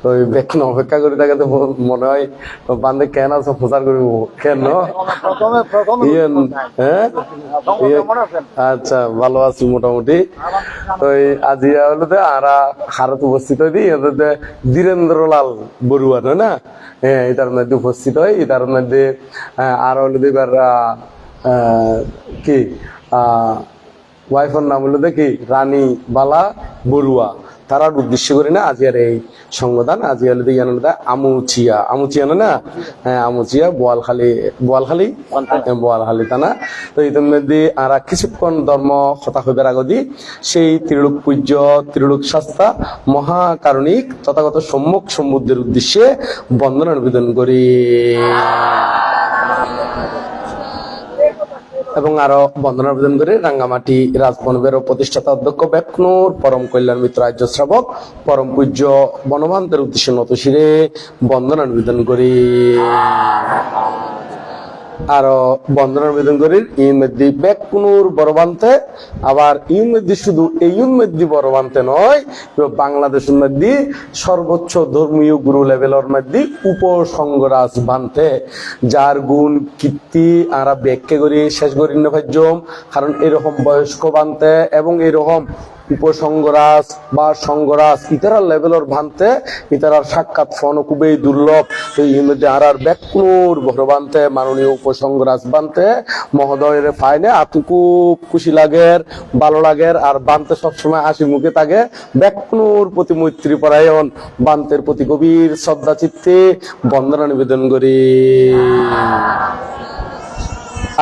তো বেতন অপেক্ষা করে থাকে তো মনে হয় বান্ধে কেন আছে প্রচার করিব কেন ইয়ে হ্যাঁ ইয়ে- আচ্ছা ভালো আছি মোটামুটি। তো আজিয়া হলো যে আরা হারত উপস্থিত হই দিই এদের ধীরেন্দ্রলাল বড়ুয়া নয় না? হ্যাঁ এটার মধ্যে উপস্থিত হয় এটার মধ্যে আর হলো এবার কি ওয়াইফের নাম হলো দেখি রানী বালা বড়ুয়া তারার উদ্দেশ্য করে না আজিয়ার এই সংবিধান আজিয়া হলো দিয়ে জানো আমুচিয়া আমুচিয়া না না হ্যাঁ আমুচিয়া বোয়ালখালী বোয়ালখালী হ্যাঁ, বোয়ালখালী তানা তো ইতির মধ্যে আর কিছুক্ষণ ধর্ম কথা হইবার আগদি সেই ত্রিলোক পূজ্য ত্রিলোক শাস্তা মহাকারণিক তথাগত সম্মুখ সমুদ্রের উদ্দেশ্যে বন্দনা নিবেদন করি। এবং আরও বন্দনা প্রদান করে রাঙ্গামাটি রাজবনবের প্রতিষ্ঠাতা অধ্যক্ষ বেকনুর পরম কল্যাণ মিত্র রাজ্য শ্রাবক পরম পূজ্য বনবান্তের উদ্দেশ্যে নত শিরে বন্দনা নিবেদন করি। আরও বন্দনা নিবেদন করি। ইন মধ্যে বেকুনুর বড়বান্তে। আবার মধ্যে শুধু এই ইন মধ্যে বড়বান্তে নয় তো বাংলাদেশের মধ্যে সর্বোচ্চ ধর্মীয় গুরু লেভেলের মধ্যে উপসংগরাজ বানতে। যার গুণ, কীর্তি আরা ব্যাখ্যা করি, শেষ করি না কারণ এরকম বয়স্ক বানতে এবং এরকম উপসংগরাজ বা সংগরাজ ইতারা লেভেলের ভানতে ইতারার সাক্ষাৎ ফোন খুবই দুর্লভ। তো এই মধ্যে আর আর ব্যাকুর ভগবানতে মাননীয় উপসংগরাজ বানতে মহোদয়ের ফাইনে আপনি খুব খুশি লাগের ভালো লাগের আর বানতে সবসময় হাসি মুখে থাকে। ব্যাকুর প্রতি মৈত্রী পরায়ণ বান্তের প্রতি গভীর শ্রদ্ধা চিত্তে বন্দনা নিবেদন করি।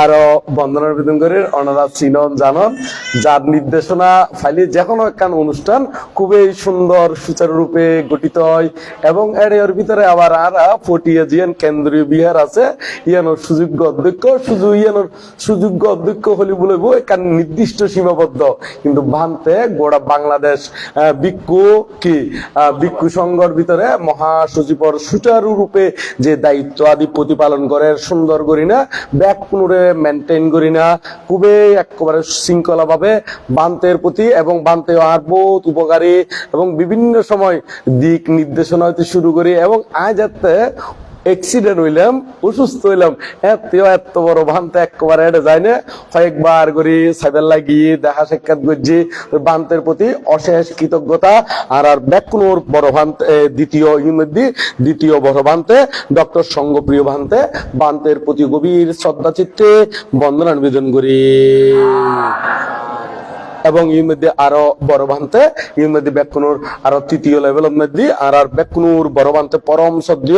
আরও বন্দনা নিবেদন করে ওনারা চিনন জানন, যার নির্দেশনা ফাইলে যে কোনো একখান অনুষ্ঠান খুবই সুন্দর, সুচারুরূপে গঠিত হয় এবং এর এর ভিতরে আবার আরা ফটিয়া জিয়ান কেন্দ্রীয় বিহার আছে, ইয়ানোর সুযোগ্য অধ্যক্ষ, শুধু ইয়ানোর সুযোগ্য অধ্যক্ষ হলি বলে একখান নির্দিষ্ট সীমাবদ্ধ। কিন্তু ভান্তে গোড়া বাংলাদেশ ভিক্ষু কি? ভিক্ষু সংঘর ভিতরে মহাসচিবর সুচারুরূপে যে দায়িত্ব আদি প্রতিপালন করে সুন্দর করি না ব্যাগ পুনরে মেনটেন করি না। খুবই একেবারে শৃঙ্খলা ভাবে বান্তের প্রতি এবং বান্তে আর বহুত উপকারী এবং বিভিন্ন সময় দিক নির্দেশনা হতে শুরু করি এবং আজ যাতে অ্যাক্সিডেন্ট হইলাম, অসুস্থ হইলাম। এত এত বড় ভান্তে একবারে এটা যায় না। কয়েকবার করি সাইবার লাগিয়ে দেখা সাক্ষাৎ করছি বান্তের প্রতি অশেষ কৃতজ্ঞতা। আর আর ব্যাকুনোর বড় ভান্তে দ্বিতীয় ইংরেজি দ্বিতীয় বড় ভান্তে ডক্টর সঙ্গপ্রিয় ভান্তে বান্তের প্রতি গভীর শ্রদ্ধা চিত্তে বন্দনা নিবেদন করি। এবং এর মধ্যে আরও বড় ভান্তে এর মধ্যে ব্যাকুনুর আরও তৃতীয় লেভেলের মধ্যে, আর আর ব্যাকুনুর বড় ভান্তে পরম সদ্য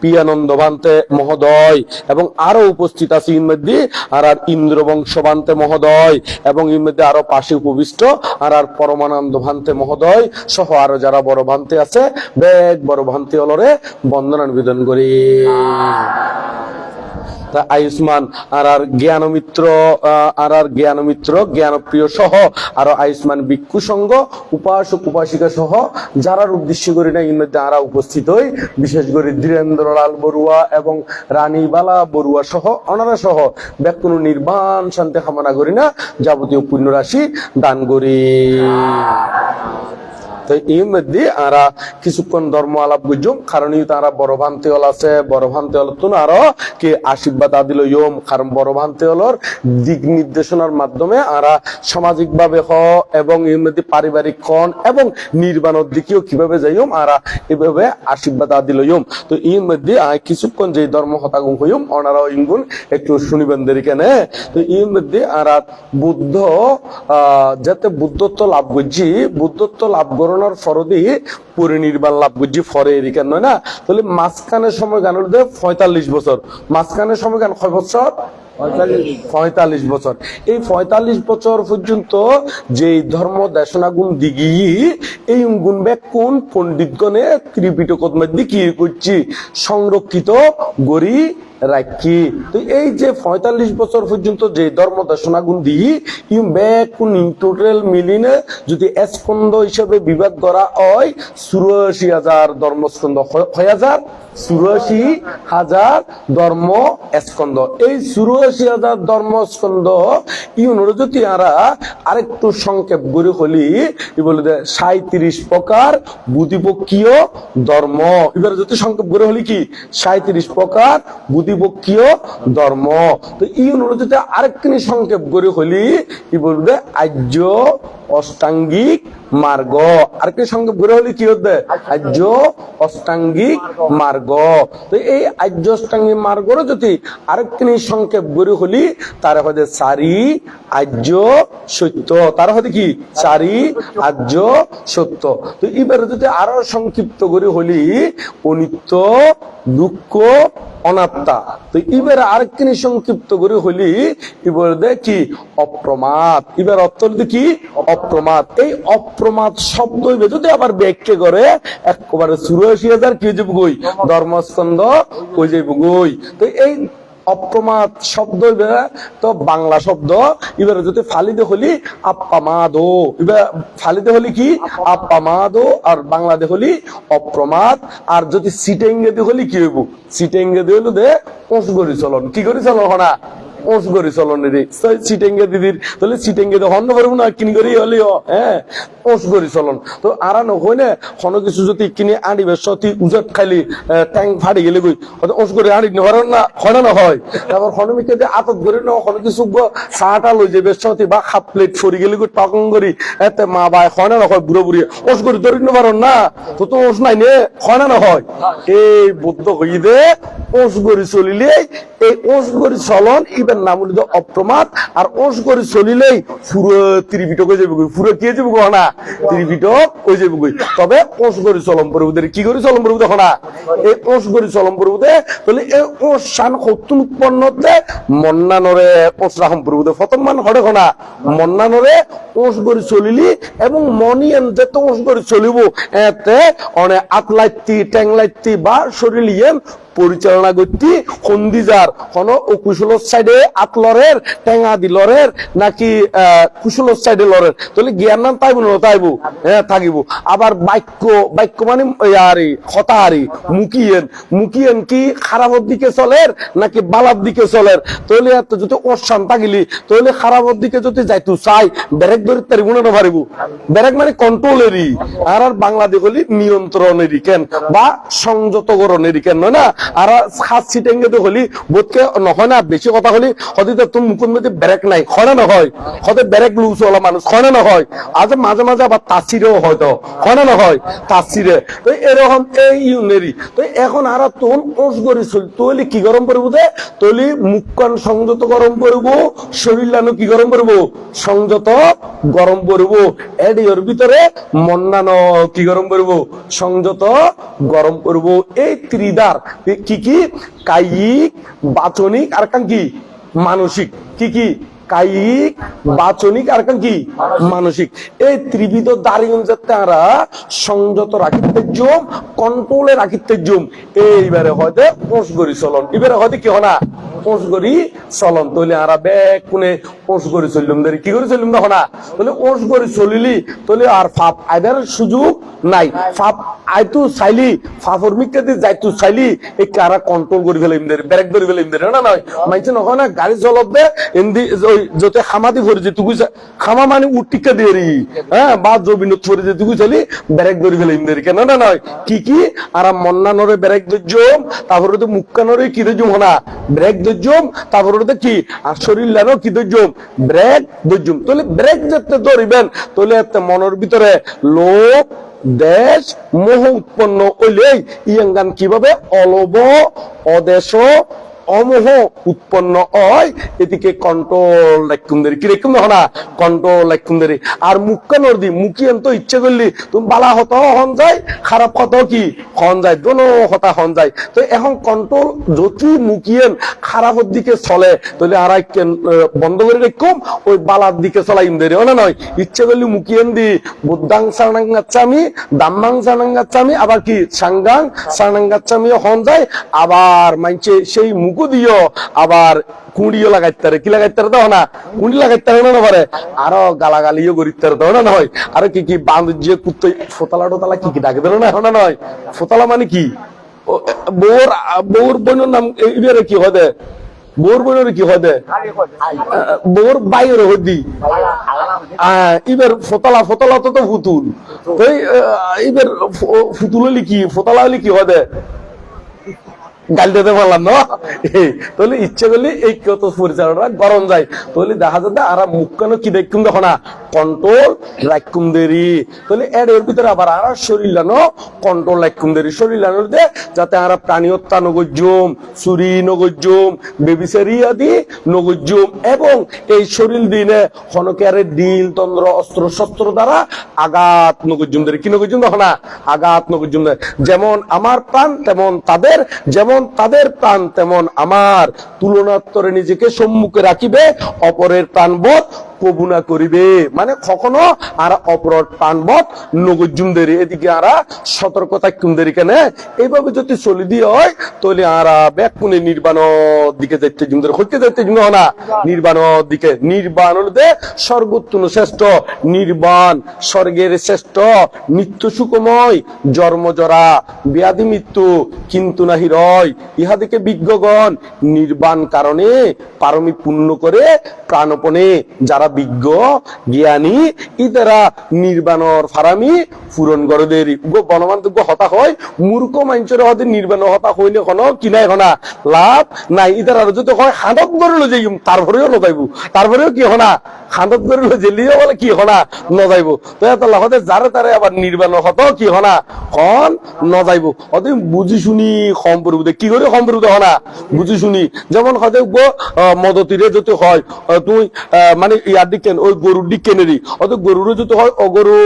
পিয়ানন্দ ভান্তে মহোদয়। এবং আরও উপস্থিত আছে এর মধ্যে আর আর ইন্দ্রবংশ ভান্তে মহোদয়, এবং এর মধ্যে আরও পাশে উপবিষ্ট আর আর পরমানন্দ ভান্তে মহোদয় সহ আরও যারা বড় ভান্তে আছে, বেগ বড় ভান্তে অলরে বন্দনা নিবেদন করি। তা আয়ুষ্মান, আর আর জ্ঞানমিত্র আর আর জ্ঞানমিত্র, জ্ঞানপ্রিয় সহ, আরও আয়ুষ্মান ভিক্ষু সংঘ উপাসক, উপাসিকা সহ যারার উদ্দেশ্য করি না এর আরা উপস্থিত হই। বিশেষ করে ধীরেন্দ্রলাল বড়ুয়া এবং রানীবালা বড়ুয়া সহ, অনারা সহ ব্যাকুন নির্বাণ শান্তি কামনা করি না, যাবতীয় পুণ্য রাশি দান করি। তো এই মধ্যে আরা কিছুক্ষণ ধর্ম আলাপ কারণ তারা বড় ভান্তি হল আছে, বড় ভান্তি হল আরও কি আশীর্বাদ আদিল কারণ বড় ভান্তি হলর দিক নির্দেশনার মাধ্যমে আরা সামাজিক ভাবে হ এবং এর মধ্যে পারিবারিক কন এবং দিকেও কীভাবে যাইম, আরা এভাবে আশীর্বাদ আদিল তো এর মধ্যে কিছুক্ষণ যে ধর্ম হতাগুম হইম ওনারা ইঙ্গুন, একটু শুনিবেন দেরি কেন। তো এর মধ্যে আরা বুদ্ধ যাতে বুদ্ধত্ব লাভ করছি বুদ্ধত্ব লাভ করানোর ফরদি পরিনির্বাণ লাভ করছি ফরে এরিকার নয় না? তাহলে মাঝখানের সময় গান হল পঁয়তাল্লিশ বছর। মাঝখানের সময় গান কয় বছর? পঁয়তাল্লিশ বছর। এই পঁয়তাল্লিশ বছর পর্যন্ত যে ধর্ম দেশনা গুণ দিগি এই গুণ কোন পণ্ডিতগণে ত্রিপিটকত মধ্যে করছি সংরক্ষিত, গড়ি রাখি। তো এই যে পঁয়তাল্লিশ বছর পর্যন্ত যে ধর্ম দর্শনা গুণ দিই ব্যাক কোন টোটাল মিলিনে যদি স্কন্দ হিসেবে বিভাগ করা হয় চুরাশি হাজার ধর্মস্কন্দ হয় হাজার চুরাশি হাজার ধর্ম এই চুরাশি হাজার ইউনোর যদি আরা আরেকটু সংক্ষেপ করে হলি ই বলে দে সাঁত্রিশ প্রকার ধর্ম। এবার যদি সংক্ষেপ করে হলি কি? সাঁত্রিশ প্রকার বুদ্ধিপক্ষীয় ধর্ম। তো এই অনুরোধে আরেকখানি সংক্ষেপ করে হলি কি বলবে আর্য অষ্টাঙ্গিক মার্গ। আরেকটি সংক্ষেপ করে হলে কি হতে? আর্য অষ্টাঙ্গিক মার্গ। তো এই আর্য অষ্টাঙ্গিক মার্গর যদি আরেকখানি সংক্ষেপ করে হলি, তার হতে চারি আর্য সত্য। তার হতে কি? চারি আর্য সত্য। তো এবারে যদি আরও সংক্ষিপ্ত করে হলি, অনিত্য, দুঃখ, অনাত্মা। তো এবারে আরেকখানি সংক্ষিপ্ত করে হলি, এবার কি অপ্রমাদ। এবার অর্থ কি অপ্রমাদ। এই অপ্রমাদ শব্দ যদি আবার ব্যাখ্যা করে, একেবারে চুরাশি হাজার কি যাব গই ধর্মস্কন্ধ হয়ে যাইব গই তো এই অপ্রমাদ শব্দ তো বাংলা শব্দ, এবারে যদি ফালিতে হলি, আপ্পামাদো। এবার ফালিতে হলি কি? আপ্পামাদো, আর বাংলাতে হলি অপ্রমাদ। আর যদি সিটেঙ্গে দিয়ে হলি কি হইব? সিটেঙ্গে দিয়ে হলো দে কি করি চলন হনা? ওস গরি চলন রে সিটেঙ্গে দিদির তাহলে সিটেঙ্গে পারব না কিনি করি হলি হ্যাঁ? ওস গরি চলন তো আরা নয় না কোনো কিছু যদি কিনে আনিবে সতি উজত খাইলি ট্যাং ফাড়ি গেলে গই ওস আনি না হয় না হয়। তারপর হনমিকে যে আতত ন হন কিছু চাটা লই যাবে সতি বা হাফ প্লেট ফরি গেলে গই টকং করি। এতে মা বাই হয় না হয় বুড়ো বুড়ি ওস করে ধরি নেবার না তো তো ওস নাই নে হয় না হয়। এই বুদ্ধ হই দে ওস গরি চলিলে এই ওস গরি চলন ইবের নাম হলো অপ্রমাদ, আর ওস গরি চলিলেই পুরো ত্রিপিটক হয়ে যাবে পুরো কি যাবে গো না ত্রিপিটক হয়ে যাবে তবে ওস গরি চলম পরবুদের কি করে চলম পরবুদে না? এই ওস গরি চলম পরবুদে তাহলে এই ওস শান সত্তর উৎপন্নতে মন্নানরে ওস রাহম পরবুদে প্রথম মান হরে খনা মন্নানরে ওস গরি চলিলি এবং মনি এনতে তো ওস গরি চলিব। এতে অনে আতলাইতি ট্যাংলাইতি বা শরীলিয়েন পরিচালনা করতি সন্দিজার কোন ও কুশলর সাইডে আতলরের দিলরের, নাকি সাইডে লরের। তাহলে জ্ঞান নাম তাইব না হ্যাঁ থাকিব। আবার বাক্য বাক্য মানে আরে হতাহারি মুকিয়েন। মুকিয়েন কি খারাপের দিকে চলের, নাকি বালার দিকে চলের? যদি অশান থাকিলি খারাপের দিকে যদি যাইতু চাই ব্রেক ধরে তারিব না পারিব মানে কন্ট্রোলেরই আর আর বাংলাদেশ হলি নিয়ন্ত্রণেরই কেন? বা সংযতকরণেরই কেন? না? আর খাস তো হলি, বোধকে নহয় না, বেশি কথা হলি কি সংযত গরম পড়ব শরীর লানো কি গরম পড়ব সংযত গরম পড়ব এডিওর ভিতরে মন্নানো কি গরম পড়ব সংযত গরম পড়ব এই ত্রিদার কি কি? কায়িক, বাচনিক আর কান কি মানসিক কি কি কায়িক, বাচনিক আর কি মানসিক। এই ত্রিবিধ দাঁড়িয়ে তারা সংযত রাখিতে জম কন্ট্রোলে রাখিতে জম। এইবারে হয়তো গরি চলন। এবারে হয়তো কি হনা? গরি চলন। আরা কোনে দেরি। কি করে দেখো না? তাহলে চলিলি তাহলে আর ফাপ আইদার সুযোগ নাই। ফাপ আইতু চাইলি ফাফর মিকে দি যাইতু চাইলি, এই কারা কন্ট্রোল করে ফেলে ইমদের ব্রেক ধরে ফেলে ইমদের না নয় মাইছে নয় না? গাড়ি চলব দে, এন্দি ওই যতে খামাদি ভরে যে তুই খামা মানে উটিকা দিয়ে রি। হ্যাঁ বা জবিন থরে যে তুই চাইলি ব্রেক ধরে না নয়, কি কি? আর মন্না নরে ব্রেক ধরজম তারপরে তো মুক্কা নরে কি ধরজম হনা? ব্রেক ধরজম তারপরে তো কি? আর শরীর কি ধরজম ব্রেক তাহলে ব্রেক ধরিবেন, তাহলে মনের ভিতরে লোক দেশ, মোহ উৎপন্ন ইয়াঙ্গান কীভাবে? অলব, অদেশ অমোহ উৎপন্ন হয়। এদিকে কন্ট্রোল রাখুন কি রেখুন না? কন্ট্রোল রাখুন আর মুখকানোর দি মুখিয়ান তো ইচ্ছে করলি, তুমি বালা হত হন যায় খারাপ কত কি? হন যায় দোনো হতা হন যায় তো এখন কন্ট্রোল যদি মুখিয়েন খারাপের দিকে চলে, তাহলে আর বন্ধ করে রেখম, ওই বালার দিকে চলাইম দেরি। না নয়? ইচ্ছে করলে মুখিয়েন দি, বুদ্ধাং সারাঙ্গাচ্ছামি দাম্মাং সারাঙ্গাচ্ছামি আবার কি? সাঙ্গাং সারাঙ্গাচ্ছামি হন যায় আবার মাইছে সেই মুখু দিও। আবার কুঁড়িও লাগাইতে পারে কি লাগাইতে পারে দাও না? কুঁড়ি লাগাইতে পারে না পারে। আরও গালাগালিও পারে দাও না নয়। আরও কি কি বান্ধব কুত্তে ফোতালা টোতালা কি কি ডাকে দেন না এখন নয়। ফোতালা মানে কি? বউর বউর বোনের নাম এবারে কি হবে বউর বোনের কি হবে বউর বাইরে হদি এবার ফোতালা ফোতালা তো ফুতুল। এবার ফুতুল কি? ফোতালা হলে কি হবে গাল দিতে পারলাম না। এই, তাহলে ইচ্ছে করলে এই কত পরিচালনা গরম যায়। তাহলে দেখা যাবে আর মুখ কেন কি দেখুন দেখো না কন্ট্রোল রাখুম দেরি। তাহলে এর এর ভিতরে আবার আর শরীর লানো কন্ট্রোল রাখুম দেরি। শরীর লানোর দে যাতে আর প্রাণী হত্যা নগজ্জুম চুরি নগজ্জুম বেবিচারি আদি নগজ্জুম এবং এই শরীর দিনে হনকেয়ারের ডিল তন্দ্র অস্ত্র শস্ত্র দ্বারা আঘাত নগজ্জুম দেরি। কি নগজ্জুম দেখো না আঘাত নগজ্জুম দেয় যেমন আমার প্রাণ তেমন তাদের। যেমন তাদের প্রাণ তেমন আমার তুলনাত্তরে নিজেকে সম্মুখে রাখিবে অপরের প্রাণবোধ কবুনা করিবে। মানে কখনো আর অপর প্রাণবোধ নগজুমদের এদিকে আরা সতর্কতা কুমদের কেন। এইভাবে যদি চলি দিয়ে হয়, তাহলে আরা ব্যাকুনে নির্বাণ দিকে যাইতে জুমদের হইতে যাইতে জুম না। নির্বাণ দিকে নির্বাণ দে স্বর্গোত্তম শ্রেষ্ঠ, নির্বাণ স্বর্গের শ্রেষ্ঠ, নিত্য সুখময় জন্মজরা ব্যাধি মৃত্যু, কিন্তু নাহি রয়। ইহাদিকে বিজ্ঞগণ নির্বাণ কারণে, পারমি পূর্ণ করে প্রাণপণে যারা বিজ্ঞ, জ্ঞানী, ইতারা নির্বাণর ফারামি পূরণ করে দেরি গো বনমান্তব্য হতা হয় মূর্খ মাঞ্চের হতে নির্বাণ হতা হইলে কোনো কিনাই হনা লাভ নাই। ইতারা যদি হয় হাঁদত গরুলো যাই তারপরেও নজাইব। তারপরেও কি হনা হাঁদত গরুলো জেলিও বলে, কি হনা নজাইব। তো এত লাভতে যারে তারে আবার নির্বাণ হত, কি হনা খন নজাইব। অত বুঝি শুনি পড়ব কি করে পড়ব হনা বুঝি শুনি। যেমন হতে মদতিরে যদি হয় তুই মানে ইয়ার ওই গরুর দিকেনেরই অত গরুরও যদি হয়, অগরু।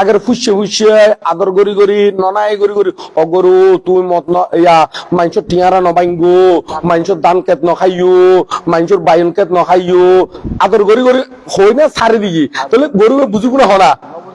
আগের ফুসে ফুসে আগর গরি গরি ননাই গরি গরি অগরু, তুই মত ইয়া মাংস টিয়ারা দান কেত নখাইও মাংসর বায়ন কেত নখাইও আদর গরি গরি হয় না সারি দিগি। তাহলে গরু বুঝিব না হনা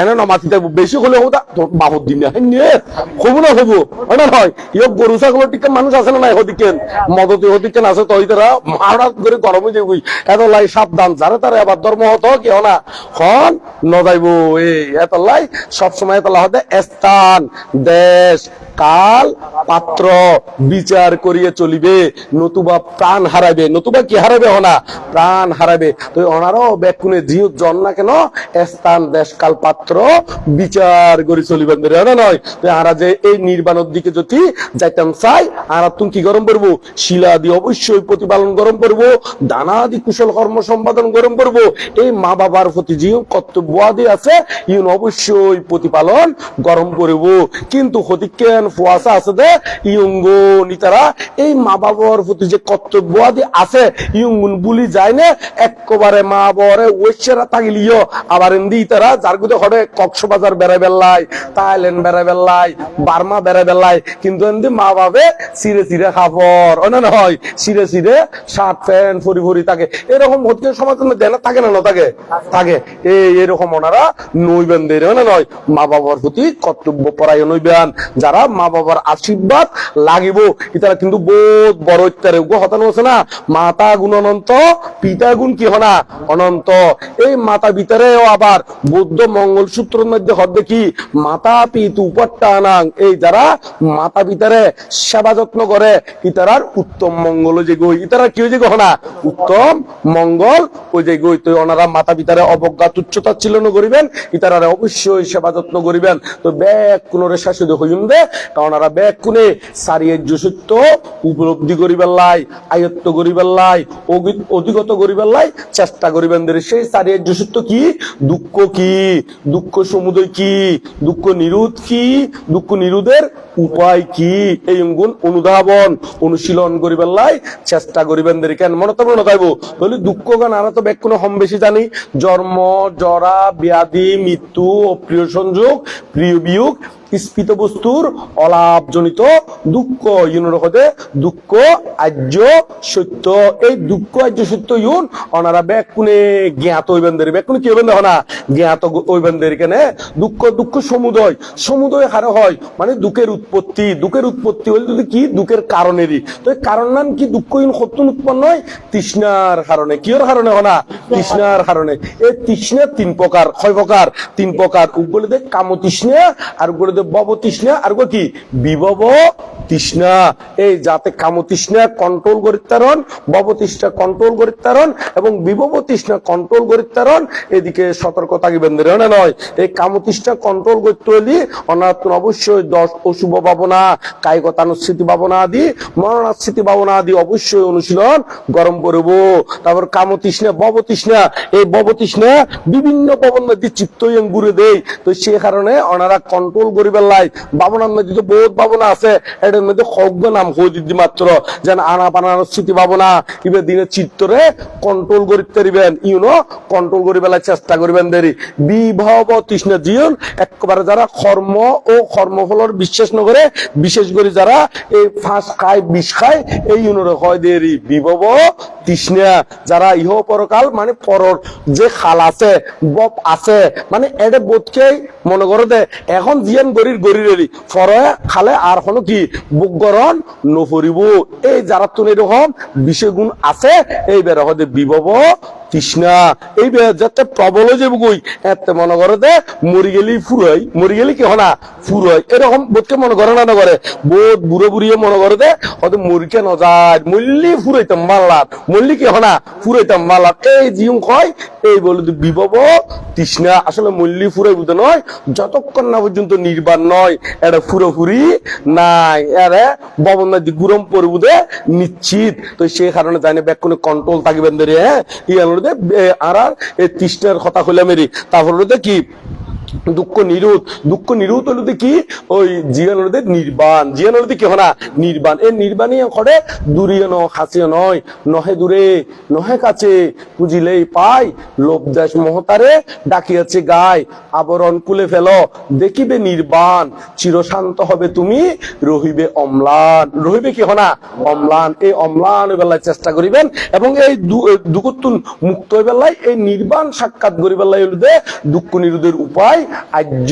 এনে না মাতি থাকব বেশি হলে হব তোর বাবুর দিন নিয়ে। হব না হব। না নয় ইয় গরু ছাগলের টিকে মানুষ আছে না নাই হদিকেন মদতি হদিকেন আছে তো ইতারা মারাত করে গরমে যাবি এত লাই সাবধান যারে তারে আবার ধর্ম হতো কি না? খন নজাইবো। এই এত লাই সবসময় এত লাই স্থান, দেশ, কাল পাত্র বিচার করিয়ে চলিবে। নতুবা প্রাণ হারাবে নতুবা কি হারাবে হনা প্রাণ হারাবে তো ওনারও ব্যাকুনে জিও জন না কেন স্থান, দেশ, কাল পাত্র বিচার করে চলিবেন নয়। আরা যে এই নির্বাণের দিকে যদি যাইতাম চাই আর তুমি কি গরম করব? শিলা দিয়ে অবশ্যই প্রতিপালন গরম করব, দানা আদি কুশল কর্ম সম্পাদন গরম করব। এই মা বাবার প্রতি যে কর্তব্য আদি আছে, ইউন অবশ্যই প্রতিপালন গরম করব। কিন্তু হতিকেন ফুয়াশা আছে দে ইয়ঙ্গ নিতারা, এই মা বাবার প্রতি যে কর্তব্য আদি আছে, ইয়ঙ্গুন বুলি যায় না একেবারে মা বাবারে ওয়েসেরা তাগিলিও আবার এন্দি তারা যার গুদে হরে কক্সবাজার বেড়াই বেল্লাই থাইল্যান্ড বেড়াই বেল্লাই বার্মা বেড়াই বেল্লাই কিন্তু মা বাবে সিরে সিরে খাবর। অন্য নয় সিরে সিরে শার্ট প্যান্ট ফরি ফরি থাকে। এরকম হতে সমাজ না থাকে না না থাকে? থাকে। এই, এরকম ওনারা নইবেন দেয় না নয় মা বাবার প্রতি কর্তব্য পরায়ণ নইবেন যারা মা বাবার আশীর্বাদ লাগিব ইতারা কিন্তু বহুত বড় ইত্যারে গো হতানো আছে না। মাতা গুণ অনন্ত, পিতা গুণ কি হনা? অনন্ত। এই মাতা ভিতরেও আবার বৌদ্ধ মঙ্গল সূত্রের মধ্যে হদ্দে কি মাতা পিতু উপট্টানাং এই যারা মাতা ভিতরে সেবা যত্ন করে, ইতারার উত্তম মঙ্গল যে গই ইতারা কি যে গহনা উত্তম মঙ্গল ওই যে গই তো ওনারা মাতা পিতারে অবজ্ঞা, তুচ্ছতা ছিল করিবেন, ইতারারে অবশ্যই সেবা যত্ন করিবেন। তো ব্যাগ কোনরে শাসিত হইম দে, তা ওনারা ব্যাগ কোনে সারিয়ে যুসত্য উপলব্ধি করিবার লাই, আয়ত্ত করিবার লাই অধিগত করিবার লাই, চেষ্টা করিবেন দের। সেই সারিয়ে যুসত্য কি? দুঃখ কি? দুঃখ সমুদয় কি? দুঃখ নিরোধ কি? দুঃখ নিরোধের উপায় কি? এই গুণ অনুধাবন, অনুশীলন করিবার লাই চেষ্টা করিবেন দেরি কেন? মনে তো মনে থাকব বলি দুঃখ গান আমরা তো কোনো হম বেশি জানি। জন্ম, জরা, ব্যাধি, মৃত্যু অপ্রিয় সংযোগ প্রিয় বিয়োগ স্ফীত বস্তুর অলাভজনিত দুঃখ ইউনের হতে দুঃখ, আর্য, সত্য। এই দুঃখ, আর্য, সত্য ইউন অনারা ব্যাক কোনে জ্ঞাত হইবেন দেরি ব্যাক কি হইবেন দেখো না জ্ঞাত হইবেন দেরি কেনে? দুঃখ দুঃখ সমুদয় সমুদয় হারে হয়। মানে দুঃখের উৎপত্তি দুঃখের উৎপত্তি হলে যদি কি? দুঃখের কারণেরই। তো এই কারণ নাম কি? দুঃখ ইন সত্যন উৎপন্ন হয় তৃষ্ণার কারণে। কিয়র কারণে হনা? তৃষ্ণার কারণে। এই তৃষ্ণা তিন প্রকার, ছয় প্রকার। তিন প্রকার। উগলে দে কাম তৃষ্ণা আর উগলে বব তৃষ্ণা আর কি? বিভব তৃষ্ণা। এই যাতে কাম তৃষ্ণা কন্ট্রোল করিতারণ বব তৃষ্ণা কন্ট্রোল করিতারণ এবং বিভব তৃষ্ণা কন্ট্রোল করিতারণ এদিকে সতর্ক থাকিবেন নয়। এই কাম তৃষ্ণা কন্ট্রোল করতে হলে অনাত্ম অবশ্যই দশ অশুভ ভাবনা কায়িকতানুস্মৃতি ভাবনা আদি মরণাস্মৃতি ভাবনা আদি অবশ্যই অনুশীলন গরম করব। তারপর কাম তৃষ্ণা বব তৃষ্ণা। এই বব তৃষ্ণা বিভিন্ন পবন মধ্যে চিত্ত ঘুরে দেই তো সে কারণে ওনারা কন্ট্রোল করিবার লাই। ভাবনার মধ্যে তো বহুত ভাবনা আছে। এটার মধ্যে সজ্ঞ নাম হয়ে দিদি মাত্র। যেন আনা পানার স্থিতি ভাবনা ইবে দিনের চিত্তরে কন্ট্রোল করিতে পারিবেন। ইউনো কন্ট্রোল করি বেলায় চেষ্টা করিবেন দেরি। বিভব তৃষ্ণা জীবন একেবারে যারা কর্ম ও কর্মফলের বিশ্বাস নকরে বিশেষ করে যারা এই ফাঁস খায়, বিষ খায়, এই ইউনোরে হয় দেরি। বিভব তৃষ্ণা, যারা ইহ পরকাল মানে পরর যে খাল আছে, বপ আছে মানে এটা বোধকেই মনে করে দে, এখন জিয়ান গরির গরিরেরই ফরে খালে আর হলো কি? বুক গরণ নফরিব। এই যারা তুন এরকম বিশেষ গুণ আছে এই বেরহদে বিভব তৃষ্ণা। এই যাতে প্রবল যে বুকুই এতে মনে করে দে, মরি গেলি ফুরাই মরি গেলি কি হনা? ফুরাই এরকম বোধকে মনে করে না করে? বোধ বুড়ো বুড়িয়ে মনে করে দে, হয়তো মরিকে নজায় মল্লি ফুরাইতাম মাল্লার মল্লি কি হনা? ফুরাইতাম মাল্লার এই জিউং কয় এই বলে বিভব তৃষ্ণা। আসলে মল্লি ফুরাই বুঝতে নয়, যতক্ষণ না পর্যন্ত নির্বাণ নয় এটা ফুরোফুরি নাই। এরে ববন নদী গুরম পড়বুদে নিশ্চিত। তো সেই কারণে জানি ব্যাকুনে কন্ট্রোল থাকিবেন ধরে হ্যাঁ? আর আর এই তৃষ্ণার কথা হইলে মেরি। যে কি? দুঃখ নিরোধ দুঃখ নিরোধ হলো কি ওই জিয়ানোদের নির্বাণ জিয়ানোদের কি হনা নির্বাণ। এই নির্বাণই করে দূরিয়ে ন খাসিয়ে নয়, নহে দূরে, নহে কাছে বুঝিলেই পাই, লোভ দেশ মহতারে ডাকিয়াছে গায়, আবরণ কুলে ফেল, দেখিবে নির্বাণ চিরশান্ত হবে তুমি, রহিবে অম্লান। রহিবে কি হনা? অম্লান। এই অম্লান বেলায় চেষ্টা করিবেন এবং এই দুঃখতুন মুক্ত বেলায় এই নির্বাণ সাক্ষাৎ করিবেলায় হলো দুঃখ নিরোধের উপায় আর্য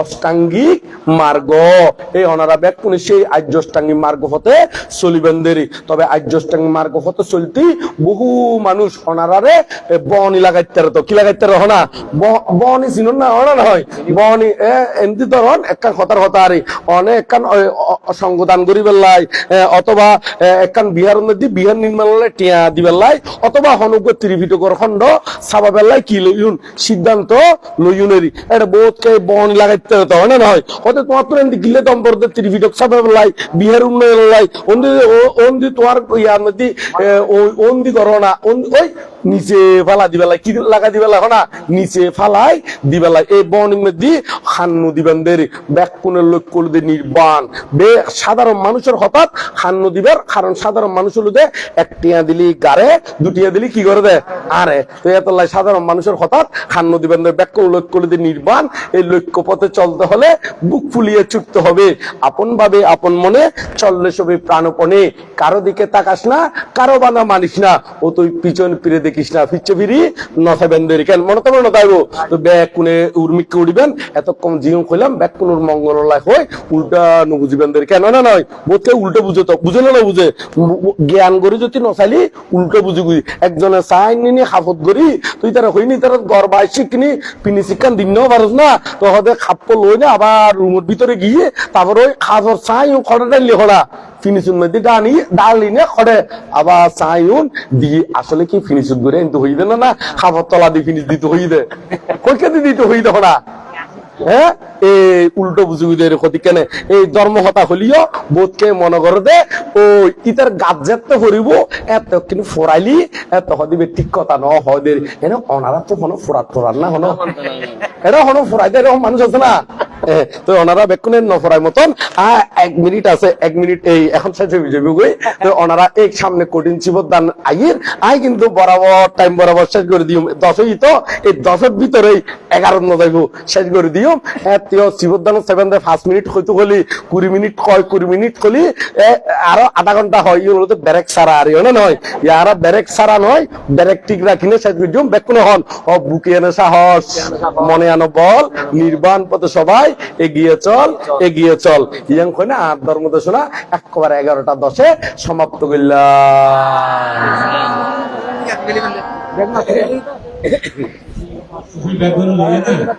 অষ্টাঙ্গিক মার্গ। এই অনারা ব্যাকুনি সেই আর্য অষ্টাঙ্গিক মার্গ হতে চলিবেন দেরি। তবে আর্য অষ্টাঙ্গিক মার্গ হতে চলতি বহু মানুষ অনারারে বনি লাগাইতে তো। কি লাগাইতে রহ না বনি চিনুন না অনা নহয় বনি, এ, এমতি ধরন, একখান কথা আরে অনেক একখান সংগদান করি বেল্লাই অথবা একখান বিহার মধ্যে বিহার নির্মাণ টিয়া দিবেল্লাই অথবা হনুক ত্রিভিটকর খণ্ড চাবা বেল্লাই কি লইউন সিদ্ধান্ত লইউনেরি এটা বোধকে বন লাগাইতে তো হয় না নহয় হতে তোমার তো এমনি গিলে দম্পরদের ত্রিভিটক সাপের লাই বিহার উন্নয়ন লাই। ওন্দি ওন্দি তোমার এ, ওই- ওন্দি করো না ওই নিচে ফালা দিবেলা কি লাগা দিবেলা হনা? নিচে ফালাই দিবেলা এই বনের মধ্যে খান্নু দিবেন দেরি। ব্যাকুনের লক্ষ্য হলো যে নির্বাণ। বে সাধারণ মানুষের হঠাৎ খান্নু দিবের, কারণ সাধারণ মানুষ হলো যে একটিয়া দিলি গারে দুটিয়া দিলি কি করে দে? আরে, তো এত লাই সাধারণ মানুষের হঠাৎ খান্নু দিবেন লক্ষ্য হলো যে নির্বাণ, এই লক্ষ্য পথে চলতে হলে বুক ফুলিয়ে ছুটতে হবে। আপন ভাবে, আপন মনে চললে সবে প্রাণপণে। কারও দিকে তাকাস না, কারও বানা মানিস না। ও তুই পিছন ফিরে না ফিরছে ফিরি, নথা বেন্দেরি কেন মনে তো মনে তাইবো তো ব্যাগ কোনে উর্মিককে উড়িবেন এতক্ষণ জিও কইলাম, ব্যাগ কোন মঙ্গল লাই হই উল্টা নুবুঝিবেন দেরি কেন না নয় বোধকে উল্টো বুঝে তো, বুঝে না বুঝে। জ্ঞান করি যদি নচালি, উল্টো বুঝি বুঝি একজনে চাই নিনি খাপত করি, তুই তারা হইনি, তারা গড় বাই পিনি শিক্ষান দিন পারস না। তো হতে খাপ্প লই না, আবার রুমের ভিতরে গিয়ে তারপর ওই খাজর চাই খড়া ডালি খড়া ফিনিশুন মধ্যে ডানি ডালি নে, খড়ে আবার চাইন দি আসলে কি ফিনিশুন করে কিন্তু হইবে না না? খাবার তলা দিয়ে ফিনিশ দিতে হইবে। কইকে দিতে হইতে হড়া হ্যাঁ এই উল্টো বুঝুবিদের ক্ষতি কেনে? এই ধর্ম হতা হলিও বোধকে মনে করে দে ও ইতার গাছ যেতে করিব এত কিন্তু ফোরাইলি, এত হদিবে ঠিক কথা ন, হদের। এনে অনারা তো ফোরাত না ফোরাই এরকম মানুষ আছে না? তো মতন। আ, এক মিনিট আছে, এক মিনিট, এই, এখন শেষে গই। তো এই সামনে কঠিন চিবত দান আইয়ের আই কিন্তু বরাবর টাইম বরাবর শেষ করে দিও। দশই তো, এই দশের ভিতরেই এগারো যাইব, শেষ করে দিও এতিও চিবত দান সেভেন দে পাঁচ মিনিট হয়তো কলি কুড়ি মিনিট কয় কুড়ি মিনিট কলি এ, আরও আধা ঘণ্টা হয় ইয়ে হলো তো ব্যারেক সারা আর ইয়ে নয় ইয়ারা ব্যারেক সারা নয় ব্যারেক ঠিক রাখিনে শেষ দিও বেকুনে হন ও বুকে এনে সাহস মনে আনো বল নির্বাণ পথে সবাই এগিয়ে চল এগিয়ে চল। ইয়াং কই না আট ধর্ম দেশনা একেবারে এগারোটা দশে সমাপ্ত করলাম